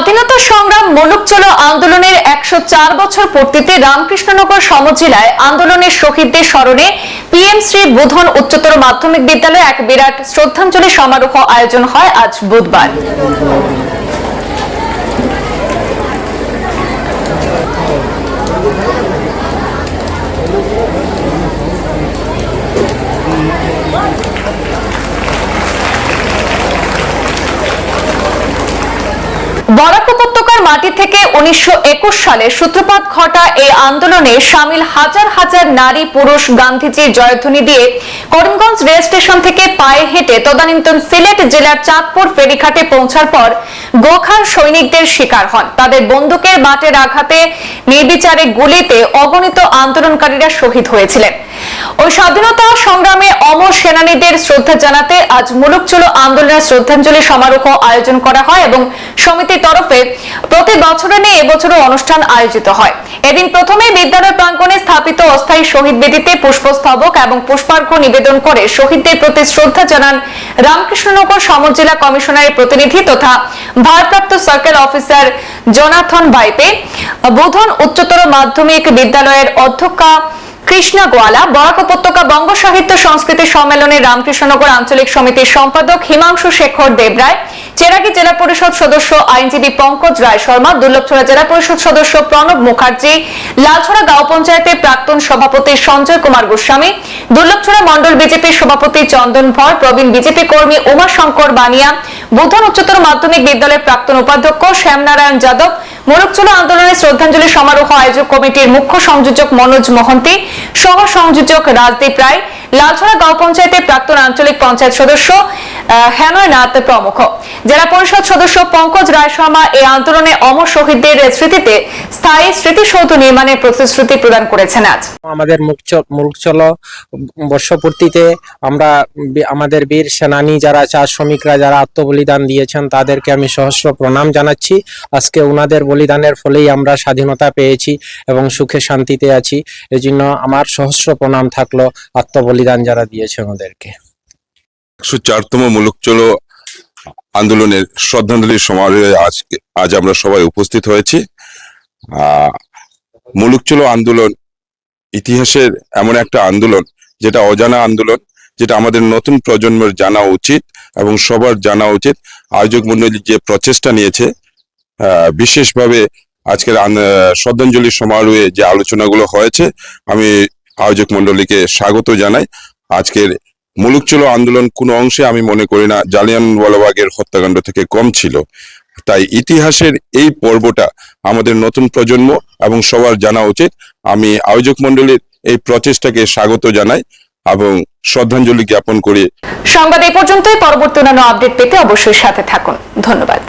স্বাধীনতা সংগ্রাম মনুক চলো আন্দোলনের একশো চার বছর পূর্তিতে রামকৃষ্ণনগর সমজেলায় আন্দোলনের শহীদদের স্মরণে পিএম শ্রী বোধন উচ্চতর মাধ্যমিক বিদ্যালয়ে এক বিরাট শ্রদ্ধাঞ্জলি সমারোহ আয়োজন হয় আজ বুধবার। বরাক উপত্যকার মাটি থেকে উনিশশো একুশ সালে সূত্রপাত ঘটা এই আন্দোলনে সামিল হাজার হাজার নারী, পুরুষ গান্ধীজির জয়ধ্বনি দিয়ে করিমগঞ্জ রেল স্টেশন থেকে পায়ে হেঁটে তদানীন্তন সিলেট জেলার চাঁদপুর ফেরিঘাটে পৌঁছার পর গোখার সৈনিকদের শিকার হন। তাদের বন্দুকের বাটের আঘাতে নির্বিচারে গুলিতে অগণিত আন্দোলনকারীরা শহীদ হয়েছিলেন। ওই স্বাধীনতা সংগ্রামে অমর সেনানীদের শ্রদ্ধা জানাতে আজ মুলুক চলো আন্দোলনের শ্রদ্ধাঞ্জলি সমারোহ আয়োজন করা হয় এবং সমিতির তরফে প্রতি বছরের নিয়ে এবছরও অনুষ্ঠান আয়োজিত হয়। এদিন প্রথমে বিদ্যালয় প্রাঙ্গণে স্থাপিত অস্থায়ী শহীদ বেদিতে পুষ্পস্তবক এবং পুষ্পার্ঘ্য নিবেদন করে শহীদদের প্রতি শ্রদ্ধা জানান রামকৃষ্ণনগর সমর জেলা কমিশনারের প্রতিনিধি তথা ভারপ্রাপ্ত সার্কেল অফিসার জোনাথন বাইপে বোধন উচ্চতর মাধ্যমিক বিদ্যালয়ের অধ্যক্ষা কৃষ্ণা গোয়ালা, বরাক উপত্যকা বঙ্গ সাহিত্য সংস্কৃতি সম্মেলনের রামকৃষ্ণনগর আঞ্চলিক সমিতির সম্পাদক হিমাংশু শেখর দেবরায়, চেরাগি জেলা পরিষদ সদস্য আইনজীবী পঙ্কজ রায় শর্মা দুর্লভছড়া জেলা পরিষদ সদস্য প্রণব মুখার্জি, লালছড়া গাঁও পঞ্চায়েতের প্রাক্তন সভাপতি সঞ্জয় কুমার গোস্বামী, দুর্লভছড়া মন্ডল বিজেপির সভাপতি চন্দন ভর, প্রবীণ বিজেপি কর্মী উমা শঙ্কর বানিয়া, বুধন উচ্চতর মাধ্যমিক বিদ্যালয়ের প্রাক্তন উপাধ্যক্ষ শ্যামনারায়ণ যাদব মোরকচুলা আন্দোলনের শ্রদ্ধাঞ্জলি সমারোহ আয়োজক কমিটির মুখ্য সংযোজক মনোজ মহন্তি সহ সংযোজক রাজদীপ রায়, লালছড়া গাঁও পঞ্চায়েতের প্রাক্তন আঞ্চলিক পঞ্চায়েত সদস্য আহ, হেনয় নাথ প্রমুখ। জেলা পরিষদ সদস্য পঙ্কজ রায় শর্মা এই আন্দোলনে অমর শহীদদের স্মৃতিতে স্থায়ী স্মৃতিসৌধ নির্মাণের প্রতিশ্রুতি প্রদান করেছেন আজ। আমাদের মুখ মুরুকচল বর্ষপূর্তিতে আমরা আমাদের বীর সেনানী যারা চা শ্রমিকরা যারা আত্মবলিদান দিয়েছেন তাদেরকে আমি সহস্র প্রণাম জানাচ্ছি। আজকে ওনাদের বলিদানের ফলেই আমরা স্বাধীনতা পেয়েছি এবং সুখে শান্তিতে আছি। এই জন্য আমার সহস্র প্রণাম থাকল আত্মবলিদান যারা দিয়েছেন ওদেরকে একশো চারতম মুলুক চলো আন্দোলনের শ্রদ্ধাঞ্জলি সমারোহে আজকে আজ আমরা সবাই উপস্থিত হয়েছি। মুলুক চলো আন্দোলন ইতিহাসের এমন একটা আন্দোলন, যেটা অজানা আন্দোলন, যেটা আমাদের নতুন প্রজন্মের জানা উচিত এবং সবার জানা উচিত। আয়োজক মন্ডলী যে প্রচেষ্টা নিয়েছে বিশেষভাবে আজকের শ্রদ্ধাঞ্জলি সমারোহে যে আলোচনাগুলো হয়েছে, আমি আয়োজক মন্ডলীকে স্বাগত জানাই। আজকের মুলুক চলো আন্দোলন কোনো অংশে আমি মনে করি না। জালিয়ানওয়ালাবাগের হত্যাকাণ্ড থেকে কম ছিল। তাই ইতিহাসের এই পর্বটা আমাদের নতুন প্রজন্ম এবং সবার জানা উচিত। আমি আয়োজক মন্ডলীর এই প্রচেষ্টাকে স্বাগত জানাই এবং শ্রদ্ধাঞ্জলি জ্ঞাপন করি। সংবাদ এই পর্যন্তই। পরবর্তী অন্যান্য আপডেট পেতে অবশ্যই সাথে থাকুন। ধন্যবাদ।